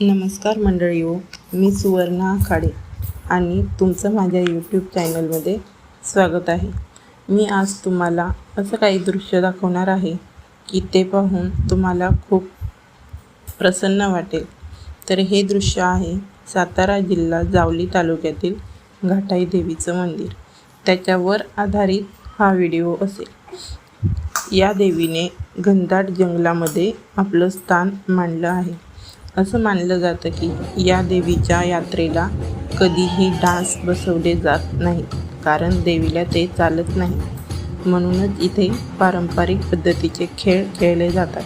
नमस्कार मंडळी हो मी सुवर्णा आखाडे आणि तुमचं माझ्या यूट्यूब चॅनलमध्ये स्वागत आहे. मी आज तुम्हाला असं काही दृश्य दाखवणार आहे की ते पाहून तुम्हाला खूप प्रसन्न वाटेल. तर हे दृश्य आहे सातारा जिल्हा जावली तालुक्यातील घाटाई देवीचं मंदिर. त्याच्यावर आधारित हा व्हिडिओ असेल. या देवीने घनदाट जंगलामध्ये आपलं स्थान मांडलं आहे. असं मानलं जातं की या देवीच्या यात्रेला कधीही डान्स बसवले जात नाहीत कारण देवीला ते चालत नाही. म्हणूनच इथे पारंपरिक पद्धतीचे खेळ खेळले जातात.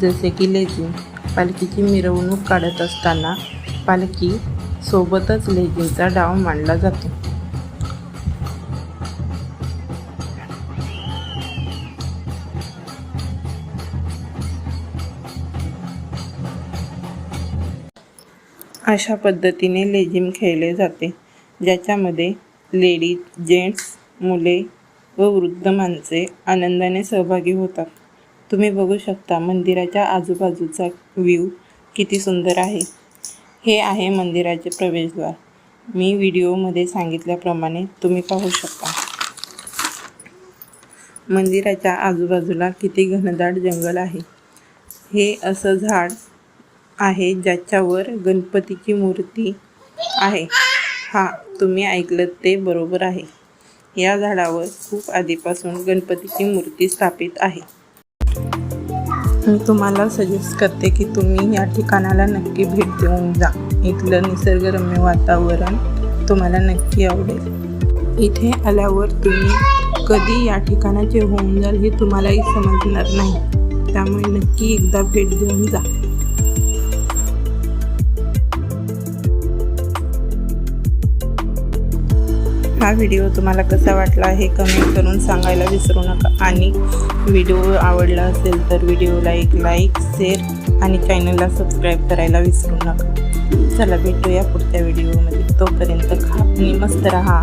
जसे की लेझिम पालखीची मिरवणूक काढत असताना पालखी सोबतच लेझिमचा डाव मांडला जातो. अशा पद्धतीने लेझिम खेळले जाते ज्याच्यामध्ये लेडीज जेंट्स मुले व वृद्ध माणसे आनंदाने सहभागी होतात. तुम्ही बघू शकता मंदिराच्या आजूबाजूचा व्ह्यू किती सुंदर आहे. हे आहे मंदिराचे प्रवेशद्वार. मी व्हिडिओमध्ये सांगितल्याप्रमाणे तुम्ही पाहू शकता. मंदिराच्या आजूबाजूला किती घनदाट जंगल आहे. हे असं झाड आहे ज्याच्यावर गणपतीची मूर्ती आहे. हा तुम्ही ऐकलं ते बरोबर आहे. या झाडावर खूप आधीपासून गणपतीची मूर्ती स्थापित आहे. मी तुम्हाला सजेस्ट करते की तुम्ही या ठिकाणाला नक्की भेट देऊन जा. इथलं निसर्गरम्य वातावरण तुम्हाला नक्की आवडेल. इथे आल्यावर तुम्ही कधी या ठिकाणाचे होऊन जाल हे तुम्हालाही समजणार नाही. त्यामुळे नक्की एकदा भेट देऊन जा. हा व्हिडिओ तुम्हाला कसा वाटला हे कमेंट करून सांगायला विसरू नका. आणि व्हिडिओ आवडला असेल तर व्हिडिओला एक लाईक शेअर आणि चॅनलला सबस्क्राईब करायला विसरू नका. चला भेटूया पुढच्या व्हिडिओमध्ये तोपर्यंत खा आणि मस्त राहा.